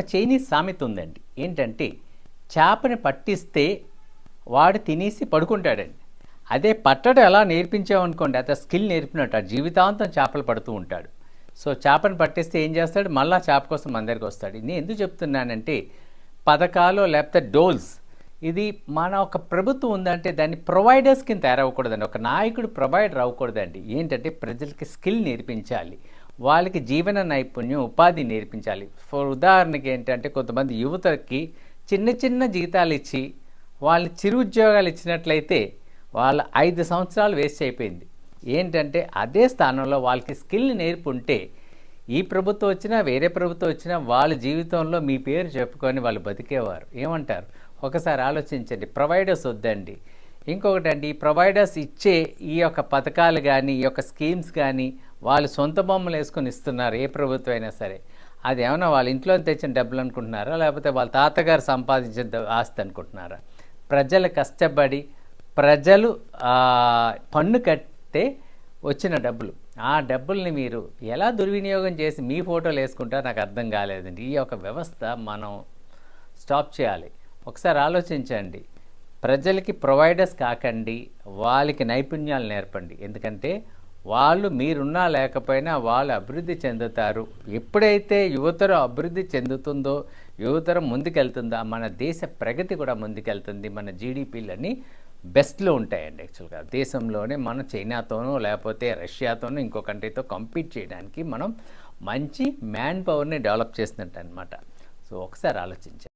ఒక చైనీస్ సామెత ఉందండి. ఏంటంటే చేపని పట్టిస్తే వాడు తినేసి పడుకుంటాడండి. అదే పట్టడం ఎలా నేర్పించామనుకోండి అతను స్కిల్ నేర్పినట్టు ఆ జీవితాంతం చేపలు పడుతూ ఉంటాడు. సో చేపను పట్టేస్తే ఏం చేస్తాడు? మళ్ళా చేప కోసం మన దగ్గరికి వస్తాడు. నేను ఎందుకు చెప్తున్నానంటే పథకాలు లేకపోతే డోల్స్ ఇది మన ఒక ప్రభుత్వం ఉందంటే దాన్ని ప్రొవైడర్స్ కింద తయారవ్వకూడదండి. ఒక నాయకుడు ప్రొవైడర్ అవ్వకూడదండి. ఏంటంటే ప్రజలకి స్కిల్ నేర్పించాలి. వాళ్ళకి జీవన నైపుణ్యం ఉపాధి నేర్పించాలి. ఫర్ ఉదాహరణకి ఏంటంటే కొంతమంది యువతకి చిన్న చిన్న జీతాలు ఇచ్చి వాళ్ళు చిరు ఉద్యోగాలు ఇచ్చినట్లయితే వాళ్ళ ఐదు సంవత్సరాలు వేస్ట్ అయిపోయింది. ఏంటంటే అదే స్థానంలో వాళ్ళకి స్కిల్ నేర్పుంటే ఈ ప్రభుత్వం వచ్చినా వేరే ప్రభుత్వం వచ్చినా వాళ్ళ జీవితంలో మీ పేరు చెప్పుకొని వాళ్ళు బతికేవారు. ఏమంటారు? ఒకసారి ఆలోచించండి. ప్రొవైడర్స్ వద్దండి. ఇంకొకటి అండి ప్రొవైడర్స్ ఇచ్చే ఈ యొక్క పథకాలు కానీ ఈ యొక్క స్కీమ్స్ కానీ వాళ్ళు సొంత బొమ్మలు వేసుకొని ఇస్తున్నారు ఏ ప్రభుత్వం అయినా సరే. అది ఏమైనా వాళ్ళ ఇంట్లో తెచ్చిన డబ్బులు అనుకుంటున్నారా? లేకపోతే వాళ్ళ తాతగారు సంపాదించిన ఆస్తి అనుకుంటున్నారా? ప్రజలు కష్టపడి ప్రజలు పన్ను కట్టే వచ్చిన డబ్బులు. ఆ డబ్బుల్ని మీరు ఎలా దుర్వినియోగం చేసి మీ ఫోటోలు వేసుకుంటారో నాకు అర్థం కాలేదండి. ఈ యొక్క వ్యవస్థ మనం స్టాప్ చేయాలి. ఒకసారి ఆలోచించండి. ప్రజలకి ప్రొవైడర్స్ కాకండి వాళ్ళకి నైపుణ్యాలు నేర్పండి. ఎందుకంటే వాళ్ళు మీరున్నా లేకపోయినా వాళ్ళు అభివృద్ధి చెందుతారు. ఎప్పుడైతే యువతరం అభివృద్ధి చెందుతుందో యువతరం ముందుకెళ్తుందో మన దేశ ప్రగతి కూడా ముందుకెళ్తుంది మన జీడిపిలన్నీ బెస్ట్లో ఉంటాయండి యాక్చువల్గా. దేశంలోనే మనం చైనాతోనో లేకపోతే రష్యాతోనో ఇంకో కంట్రీతో కంపీట్ చేయడానికి మనం మంచి మ్యాన్ పవర్ని డెవలప్ చేసినట్టు అనమాట సో ఒకసారి ఆలోచించండి.